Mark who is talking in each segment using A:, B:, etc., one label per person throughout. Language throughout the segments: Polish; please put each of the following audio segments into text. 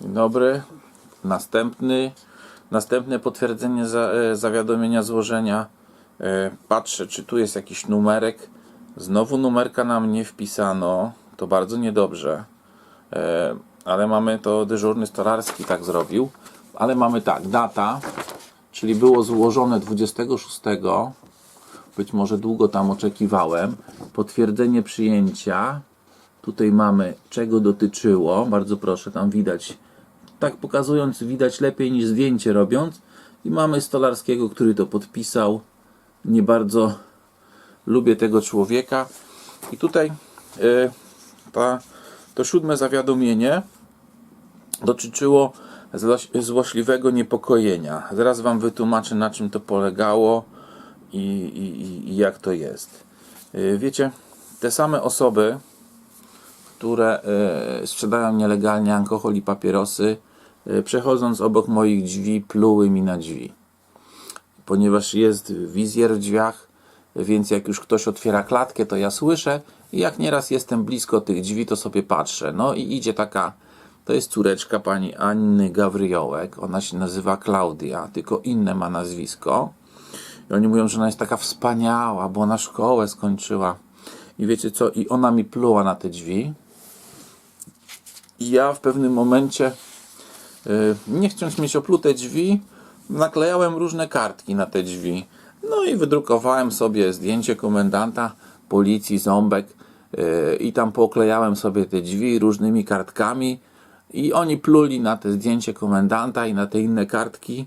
A: Dzień dobry. Następny, następne potwierdzenie za, e, zawiadomienia złożenia. E, Patrzę, czy tu jest jakiś numerek. Znowu numerka nam nie wpisano. To bardzo niedobrze. E, Ale mamy to dyżurny stolarski tak zrobił. Ale mamy tak, data, czyli było złożone 26. Być może długo tam oczekiwałem. Potwierdzenie przyjęcia. Tutaj mamy czego dotyczyło. Bardzo proszę, tam widać. Tak pokazując, widać lepiej niż zdjęcie robiąc. I mamy Stolarskiego, który to podpisał. Nie bardzo lubię tego człowieka. I tutaj e, ta, to siódme zawiadomienie dotyczyło złoś- złośliwego niepokojenia. Zaraz Wam wytłumaczę, na czym to polegało i, i, i- jak to jest. E, Wiecie, te same osoby, które e, sprzedają nielegalnie alkohol i papierosy, przechodząc obok moich drzwi, pluły mi na drzwi. Ponieważ jest wizjer w drzwiach, więc jak już ktoś otwiera klatkę, to ja słyszę i jak nieraz jestem blisko tych drzwi, to sobie patrzę. No i idzie taka, to jest córeczka pani Anny Gawryjołek, ona się nazywa Klaudia, tylko inne ma nazwisko. I oni mówią, że ona jest taka wspaniała, bo ona szkołę skończyła. I wiecie co? I ona mi pluła na te drzwi. I ja w pewnym momencie, nie chcąc mieć oplute drzwi, naklejałem różne kartki na te drzwi. No i wydrukowałem sobie zdjęcie komendanta policji Ząbek y, i tam poklejałem sobie te drzwi różnymi kartkami i oni pluli na te zdjęcie komendanta i na te inne kartki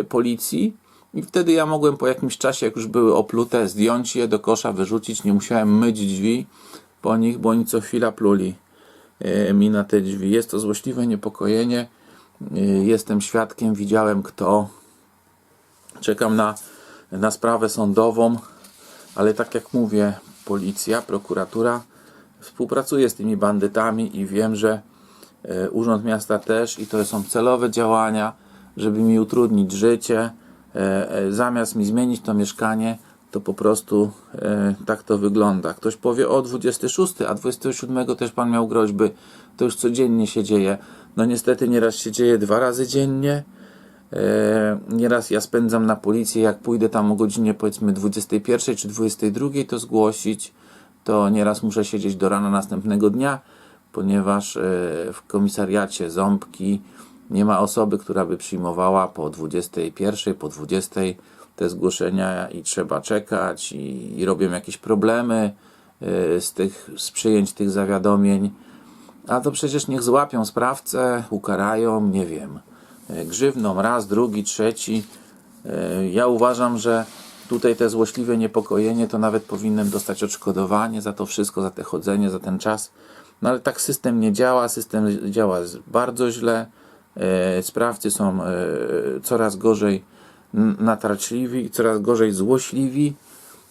A: y, policji. I wtedy ja mogłem po jakimś czasie, jak już były oplute, zdjąć je do kosza, wyrzucić. Nie musiałem myć drzwi po nich, bo oni co chwila pluli mi na te drzwi. Jest to złośliwe niepokojenie. E, Jestem świadkiem, widziałem kto. Czekam na, na sprawę sądową, ale tak jak mówię, policja, prokuratura współpracuje z tymi bandytami i wiem, że e, Urząd Miasta też i to są celowe działania, żeby mi utrudnić życie. E, Zamiast mi zmienić to mieszkanie, to po prostu tak to wygląda. Ktoś powie o 26, a 27 też pan miał groźby. To już codziennie się dzieje. No niestety nieraz się dzieje dwa razy dziennie. E, Nieraz ja spędzam na policję, jak pójdę tam o godzinie powiedzmy 21 czy 22 to zgłosić, to nieraz muszę siedzieć do rana następnego dnia, ponieważ e, w komisariacie Ząbki nie ma osoby, która by przyjmowała po 21, po 20 te zgłoszenia i trzeba czekać i, i robią jakieś problemy e, z, tych, z przyjęć tych zawiadomień. A to przecież niech złapią sprawcę, ukarają, nie wiem, e, grzywną raz, drugi, trzeci. E, Ja uważam, że tutaj te złośliwe niepokojenie to nawet powinien dostać odszkodowanie za to wszystko, za te chodzenie, za ten czas. No ale tak system nie działa, system działa bardzo źle. E, Sprawcy są coraz gorzej natarczliwi, coraz gorzej złośliwi.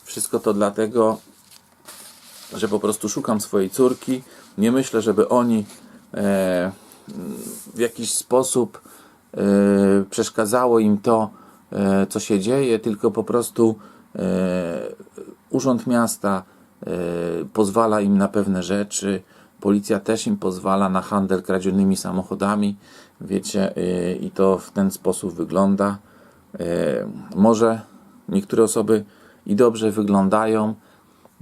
A: Wszystko to dlatego, że po prostu szukam swojej córki. Nie myślę, żeby oni e, w jakiś sposób e, przeszkadzało im to, e, co się dzieje, tylko po prostu e, Urząd Miasta e, pozwala im na pewne rzeczy. Policja też im pozwala na handel kradzionymi samochodami. Wiecie, e, i to w ten sposób wygląda. E, może niektóre osoby i dobrze wyglądają,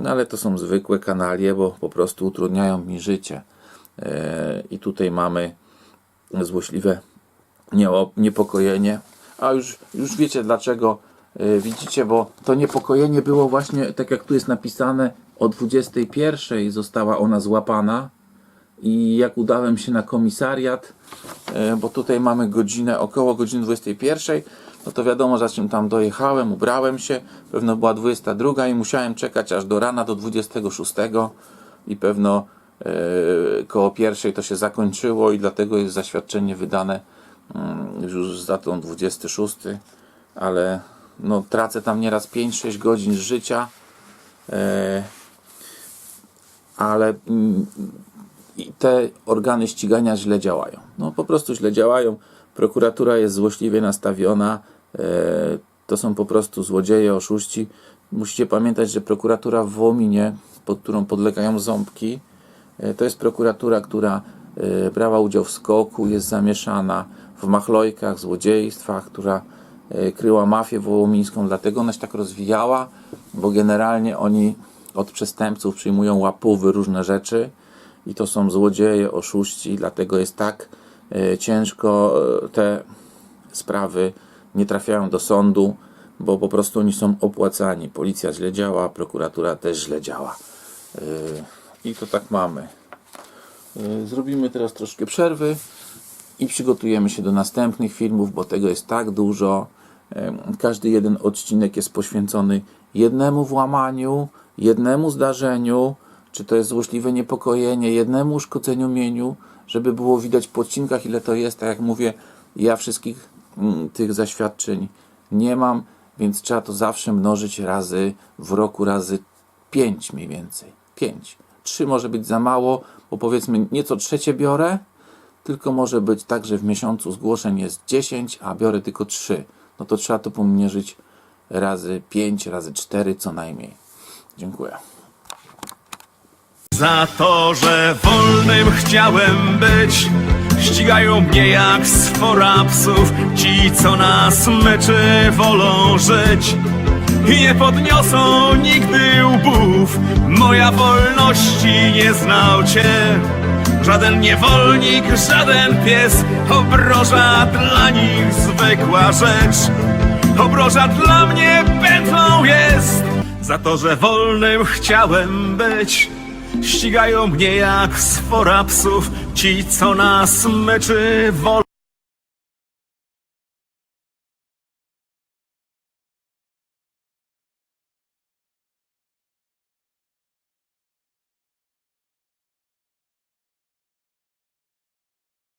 A: no ale to są zwykłe kanalie, bo po prostu utrudniają mi życie. E, I tutaj mamy złośliwe niepokojenie. A już, już wiecie dlaczego. E, Widzicie, bo to niepokojenie było właśnie, tak jak tu jest napisane, o 21 została ona złapana. I jak udałem się na komisariat, e, bo tutaj mamy godzinę, około godziny 21, no to wiadomo, za czym tam dojechałem, ubrałem się, pewno była 22 i musiałem czekać aż do rana, do 26 i pewno e, koło pierwszej to się zakończyło i dlatego jest zaświadczenie wydane mm, już za tą 26, ale no tracę tam nieraz 5-6 godzin życia, e, ale mm, i te organy ścigania źle działają. No po prostu źle działają. Prokuratura jest złośliwie nastawiona. E, to są po prostu złodzieje, oszuści. Musicie pamiętać, że prokuratura w Wołominie, pod którą podlegają ząbki, e, to jest prokuratura, która y, brała udział w skoku, jest zamieszana w machlojkach, złodziejstwach, która kryła mafię wołomińską, dlatego ona się tak rozwijała, bo generalnie oni od przestępców przyjmują łapówy różne rzeczy i to są złodzieje, oszuści, dlatego jest tak y, ciężko y, te sprawy nie trafiają do sądu, bo po prostu oni są opłacani. Policja źle działa, prokuratura też źle działa. Yy, I to tak mamy. Zrobimy teraz troszkę przerwy i przygotujemy się do następnych filmów, bo tego jest tak dużo. Każdy jeden odcinek jest poświęcony jednemu włamaniu, jednemu zdarzeniu, czy to jest złośliwe niepokojenie, jednemu uszkodzeniu mieniu, żeby było widać po odcinkach, ile to jest. Tak jak mówię, ja wszystkich mm, tych zaświadczeń nie mam, więc trzeba to zawsze mnożyć razy w roku, razy 5 mniej więcej. 5. 3 może być za mało, bo powiedzmy nieco trzecie biorę, tylko może być tak, że w miesiącu zgłoszeń jest 10, a biorę tylko 3. No to trzeba to pomierzyć razy 5, razy 4 co najmniej. Dziękuję.
B: Za to, że wolnym chciałem być Ścigają mnie jak sfora psów. Ci, co na smyczy wolą żyć Nie podniosą nigdy łbów. Moja wolności nie znał cię. Żaden niewolnik, żaden pies. Obroża dla nich zwykła rzecz. Obroża dla mnie pętlą jest. Za to, że wolnym chciałem być Ścigają mnie jak sfora psów Ci, co na smyczy wolą